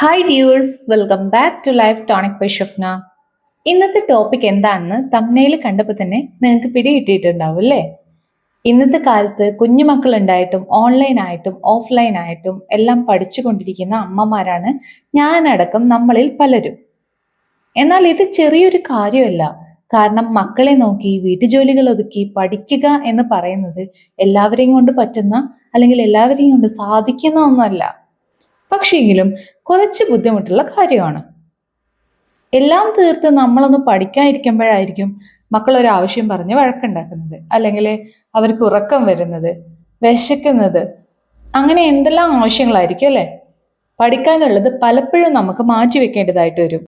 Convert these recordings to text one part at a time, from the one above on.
Hi dudes welcome back to life tonic by Shafna ഇന്നത്തെ topic എന്താണെന്ന് തമ്മനയിൽ കണ്ടപ്പോൾ തന്നെ നിങ്ങൾക്ക് പിടികിട്ടിയിട്ടുണ്ടാവും അല്ലേ ഇന്നത്തെ കാലത്ത് കുഞ്ഞുമക്കൾ ഉണ്ടായിട്ടും ഓൺലൈനായിട്ടും ഓഫ്ലൈനായിട്ടും എല്ലാം പഠിച്ചുകൊണ്ടിരിക്കുന്ന അമ്മമാരാണ് ഞാനടക്കം നമ്മളിൽ പലരും. എന്നാൽ ഇത് ചെറിയൊരു കാര്യമല്ല. കാരണം മക്കളെ നോക്കി വീട്ടുജോലികൾ ഒതുക്കി പഠിക്കുക എന്ന് പറയുന്നത് എല്ലാവരെയും കൊണ്ട് പറ്റുന്ന അല്ലെങ്കിൽ എല്ലാവരെയും കൊണ്ട് സാധിക്കുന്ന ഒന്നല്ല. പക്ഷേങ്കിലും കുറച്ച് ബുദ്ധിമുട്ടുള്ള കാര്യമാണ്. എല്ലാം തീർത്ത് നമ്മളൊന്ന് പഠിക്കാതിരിക്കുമ്പോഴായിരിക്കും മക്കൾ ഒരു ആവശ്യം പറഞ്ഞ് വഴക്കുണ്ടാക്കുന്നത്. അല്ലെങ്കിൽ അവർക്ക് ഉറക്കം വരുന്നത് വിശക്കുന്നത് അങ്ങനെ എന്തെല്ലാം ആവശ്യങ്ങളായിരിക്കും അല്ലേ? പഠിക്കാനുള്ളത് പലപ്പോഴും നമുക്ക് മാറ്റി വെക്കേണ്ടതായിട്ട് വരും.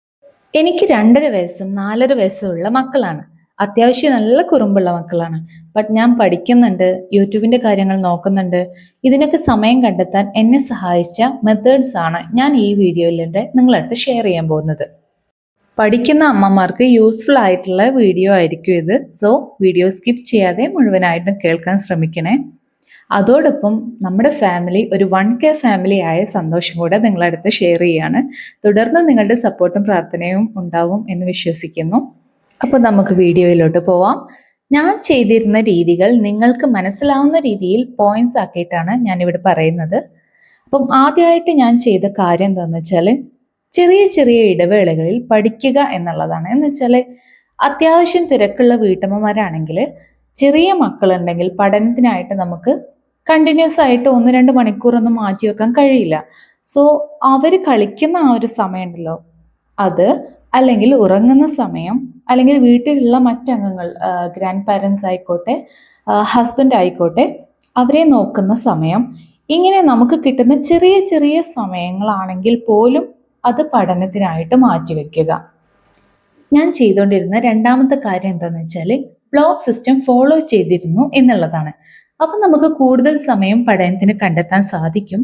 എനിക്ക് രണ്ടര വയസ്സും നാലര വയസ്സും ഉള്ള മക്കളാണ്. അത്യാവശ്യം നല്ല കുറുമ്പുള്ള മക്കളാണ്. ബട്ട് ഞാൻ പഠിക്കുന്നുണ്ട് യൂട്യൂബിന്റെ കാര്യങ്ങൾ നോക്കുന്നുണ്ട്. ഇതിനൊക്കെ സമയം കണ്ടെത്താൻ എന്നെ സഹായിച്ച മെത്തേഡ്സ് ആണ് ഞാൻ ഈ വീഡിയോയിലൂടെ നിങ്ങളടുത്ത് ഷെയർ ചെയ്യാൻ പോകുന്നത്. പഠിക്കുന്ന അമ്മമാർക്ക് യൂസ്ഫുൾ ആയിട്ടുള്ള വീഡിയോ ആയിരിക്കും ഇത്. സോ വീഡിയോ സ്കിപ്പ് ചെയ്യാതെ മുഴുവനായിട്ടും കേൾക്കാൻ ശ്രമിക്കണേ. അതോടൊപ്പം നമ്മുടെ ഫാമിലി ഒരു വൺ കെ ഫാമിലി ആയ സന്തോഷം കൂടെ നിങ്ങളടുത്ത് ഷെയർ ചെയ്യാണ്. തുടർന്ന് നിങ്ങളുടെ സപ്പോർട്ടും പ്രാർത്ഥനയും ഉണ്ടാവും എന്ന് വിശ്വസിക്കുന്നു. അപ്പോൾ നമുക്ക് വീഡിയോയിലോട്ട് പോവാം. ഞാൻ ചെയ്തിരുന്ന രീതികൾ നിങ്ങൾക്ക് മനസ്സിലാവുന്ന രീതിയിൽ പോയിന്റ്സ് ആക്കിയിട്ടാണ് ഞാൻ ഇവിടെ പറയുന്നത്. അപ്പം ആദ്യമായിട്ട് ഞാൻ ചെയ്ത കാര്യം എന്താണെന്ന് വെച്ചാൽ ചെറിയ ചെറിയ ഇടവേളകളിൽ പഠിക്കുക എന്നുള്ളതാണ്. എന്ന് വെച്ചാൽ അത്യാവശ്യം തിരക്കുള്ള വീട്ടമ്മമാരാണെങ്കിൽ ചെറിയ മക്കളുണ്ടെങ്കിൽ പഠനത്തിനായിട്ട് നമുക്ക് കണ്ടിന്യൂസ് ആയിട്ട് ഒന്ന് രണ്ട് മണിക്കൂറൊന്നും മാറ്റി വെക്കാൻ കഴിയില്ല. സോ അവർ കളിക്കുന്ന ആ ഒരു സമയമുണ്ടല്ലോ. അത് അല്ലെങ്കിൽ ഉറങ്ങുന്ന സമയം അല്ലെങ്കിൽ വീട്ടിലുള്ള മറ്റംഗങ്ങൾ ഗ്രാൻഡ് പാരൻസ് ആയിക്കോട്ടെ ഹസ്ബൻഡ് ആയിക്കോട്ടെ അവരെ നോക്കുന്ന സമയം. ഇങ്ങനെ നമുക്ക് കിട്ടുന്ന ചെറിയ ചെറിയ സമയങ്ങളാണെങ്കിൽ പോലും അത് പഠനത്തിനായിട്ട് മാറ്റിവെക്കുക. ഞാൻ ചെയ്തുകൊണ്ടിരുന്ന രണ്ടാമത്തെ കാര്യം എന്താണെന്ന് വെച്ചാൽ ബ്ലോക്ക് സിസ്റ്റം ഫോളോ ചെയ്തിരുന്നു എന്നുള്ളതാണ്. അപ്പം നമുക്ക് കൂടുതൽ സമയം പഠനത്തിന് കണ്ടെത്താൻ സാധിക്കും.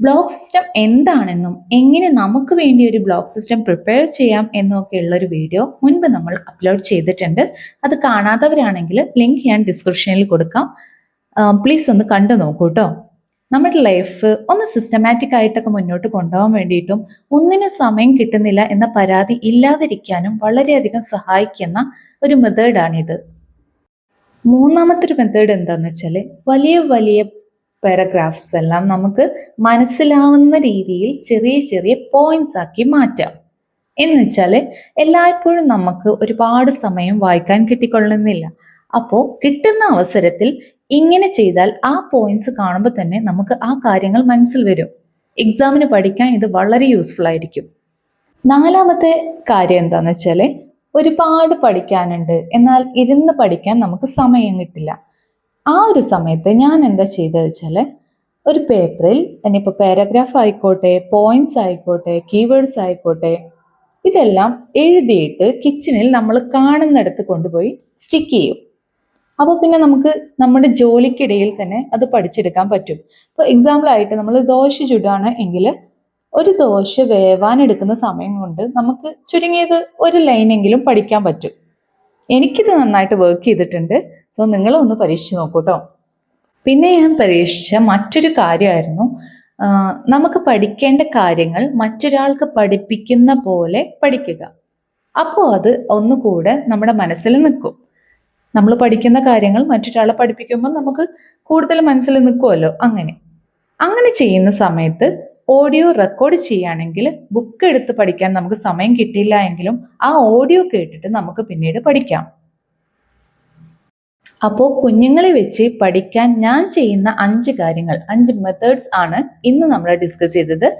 ബ്ലോക്ക് സിസ്റ്റം എന്താണെന്നും എങ്ങനെ നമുക്ക് വേണ്ടി ഒരു ബ്ലോക്ക് സിസ്റ്റം പ്രിപ്പയർ ചെയ്യാം എന്നൊക്കെ ഒരു വീഡിയോ മുൻപ് നമ്മൾ അപ്ലോഡ് ചെയ്തിട്ടുണ്ട്. അത് കാണാത്തവരാണെങ്കിൽ ലിങ്ക് ഞാൻ ഡിസ്ക്രിപ്ഷനിൽ കൊടുക്കാം. പ്ലീസ് ഒന്ന് കണ്ടു നോക്കൂ കേട്ടോ നമ്മുടെ ലൈഫ് ഒന്ന് സിസ്റ്റമാറ്റിക് ആയിട്ടൊക്കെ മുന്നോട്ട് കൊണ്ടുപോകാൻ വേണ്ടിയിട്ടും ഒന്നിനും സമയം കിട്ടുന്നില്ല എന്ന പരാതി ഇല്ലാതിരിക്കാനും വളരെയധികം സഹായിക്കുന്ന ഒരു മെത്തേഡാണിത് മൂന്നാമത്തെ ഒരു മെത്തേഡ് എന്താണെന്ന് വെച്ചാൽ വലിയ വലിയ പാരഗ്രാഫ്സ് എല്ലാം നമുക്ക് മനസ്സിലാവുന്ന രീതിയിൽ ചെറിയ ചെറിയ പോയിന്റ്സ് ആക്കി മാറ്റാം. എന്ന് വെച്ചാൽ എല്ലായ്പ്പോഴും നമുക്ക് ഒരുപാട് സമയം വായിക്കാൻ കിട്ടിക്കൊള്ളുന്നില്ല. അപ്പോൾ കിട്ടുന്ന അവസരത്തിൽ ഇങ്ങനെ ചെയ്താൽ ആ പോയിന്റ്സ് കാണുമ്പോൾ തന്നെ നമുക്ക് ആ കാര്യങ്ങൾ മനസ്സിൽ വരും. എക്സാമിന് പഠിക്കാൻ ഇത് വളരെ യൂസ്ഫുൾ ആയിരിക്കും. നാലാമത്തെ കാര്യം എന്താണെന്ന് വെച്ചാൽ ഒരുപാട് പഠിക്കാനുണ്ട്. എന്നാൽ ഇരുന്ന് പഠിക്കാൻ നമുക്ക് സമയം കിട്ടില്ല. ആ ഒരു സമയത്ത് ഞാൻ എന്താ ചെയ്തത് വെച്ചാൽ ഒരു പേപ്പറിൽ ഇനിയിപ്പോൾ പാരഗ്രാഫ് ആയിക്കോട്ടെ പോയിന്റ്സ് ആയിക്കോട്ടെ കീവേഡ്സ് ആയിക്കോട്ടെ ഇതെല്ലാം എഴുതിയിട്ട് കിച്ചണിൽ നമ്മൾ കാണുന്നിടത്ത് കൊണ്ടുപോയി സ്റ്റിക്ക് ചെയ്യും. അപ്പോൾ പിന്നെ നമുക്ക് നമ്മുടെ ജോലിക്കിടയിൽ തന്നെ അത് പഠിച്ചെടുക്കാൻ പറ്റും. ഇപ്പോൾ എക്സാമ്പിൾ ആയിട്ട് നമ്മൾ ദോശ ചുടാണ് എങ്കിൽ ഒരു ദോശ വേവാൻ എടുക്കുന്ന സമയം കൊണ്ട് നമുക്ക് ചുരുങ്ങിയത് ഒരു ലൈനെങ്കിലും പഠിക്കാൻ പറ്റും. എനിക്കിത് നന്നായിട്ട് വർക്ക് ചെയ്തിട്ടുണ്ട്. സോ നിങ്ങളൊന്ന് പരീക്ഷിച്ച് നോക്കൂ കേട്ടോ പിന്നെ ഞാൻ പരീക്ഷിച്ച മറ്റൊരു കാര്യമായിരുന്നു നമുക്ക് പഠിക്കേണ്ട കാര്യങ്ങൾ മറ്റൊരാൾക്ക് പഠിപ്പിക്കുന്ന പോലെ പഠിക്കുക. അപ്പോൾ അത് ഒന്നുകൂടെ നമ്മുടെ മനസ്സിൽ നിൽക്കും. നമ്മൾ പഠിക്കുന്ന കാര്യങ്ങൾ മറ്റൊരാളെ പഠിപ്പിക്കുമ്പോൾ നമുക്ക് കൂടുതൽ മനസ്സിൽ നിൽക്കുമല്ലോ അങ്ങനെ. അങ്ങനെ ചെയ്യുന്ന സമയത്ത് ഓഡിയോ റെക്കോർഡ് ചെയ്യുകയാണെങ്കിൽ ബുക്ക് എടുത്ത് പഠിക്കാൻ നമുക്ക് സമയം കിട്ടിയില്ല എങ്കിലും ആ ഓഡിയോ കേട്ടിട്ട് നമുക്ക് പിന്നീട് പഠിക്കാം. അപ്പോൾ കുഞ്ഞുങ്ങളെ വെച്ച് പഠിക്കാൻ ഞാൻ ചെയ്യുന്ന അഞ്ച് കാര്യങ്ങൾ അഞ്ച് മെത്തേഡ്സ് ആണ് ഇന്ന് നമ്മൾ ഡിസ്കസ് ചെയ്തത്.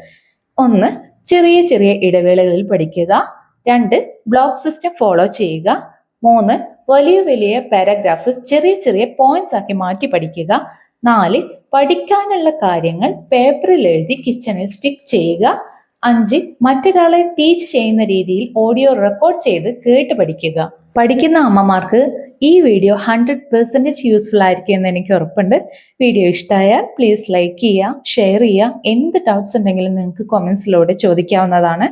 ഒന്ന് ചെറിയ ചെറിയ ഇടവേളകളിൽ പഠിക്കുക. രണ്ട് ബ്ലോക്ക് സിസ്റ്റം ഫോളോ ചെയ്യുക. മൂന്ന് വലിയ വലിയ പാരഗ്രാഫ് ചെറിയ ചെറിയ പോയിന്റ്സ് ആക്കി മാറ്റി പഠിക്കുക. നാല് പഠിക്കാനുള്ള കാര്യങ്ങൾ പേപ്പറിൽ എഴുതി കിച്ചണിൽ സ്റ്റിക്ക് ചെയ്യുക. അഞ്ച് മറ്റൊരാളെ ടീച്ച് ചെയ്യുന്ന രീതിയിൽ ഓഡിയോ റെക്കോർഡ് ചെയ്ത് കേട്ട് പഠിക്കുക. പഠിക്കുന്ന അമ്മമാർക്ക് ഈ വീഡിയോ ഹൺഡ്രഡ് പെർസെന്റേജ് യൂസ്ഫുൾ ആയിരിക്കും എന്ന് എനിക്ക് ഉറപ്പുണ്ട്. വീഡിയോ ഇഷ്ടമായാൽ പ്ലീസ് ലൈക്ക് ചെയ്യുക ഷെയർ ചെയ്യുക. എന്ത് ഡൗട്ട്സ് ഉണ്ടെങ്കിലും നിങ്ങൾക്ക് കൊമൻസിലൂടെ ചോദിക്കാവുന്നതാണ്.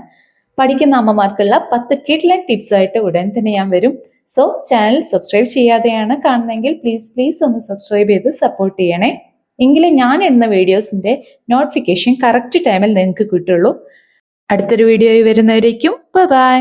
പഠിക്കുന്ന അമ്മമാർക്കുള്ള പത്ത് കിഡ്ലൈൻ ടിപ്സ് ആയിട്ട് ഉടൻ തന്നെ ഞാൻ വരും. സോ ചാനൽ സബ്സ്ക്രൈബ് ചെയ്യാതെയാണ് കാണുന്നതെങ്കിൽ പ്ലീസ് പ്ലീസ് ഒന്ന് സബ്സ്ക്രൈബ് ചെയ്ത് സപ്പോർട്ട് ചെയ്യണേ. എങ്കിലേ ഞാൻ എന്ന വീഡിയോസിന്റെ നോട്ടിഫിക്കേഷൻ കറക്റ്റ് ടൈമിൽ നിങ്ങൾക്ക് കിട്ടുള്ളൂ. അടുത്തൊരു വീഡിയോയിൽ വരുന്നവരേക്കും ബൈ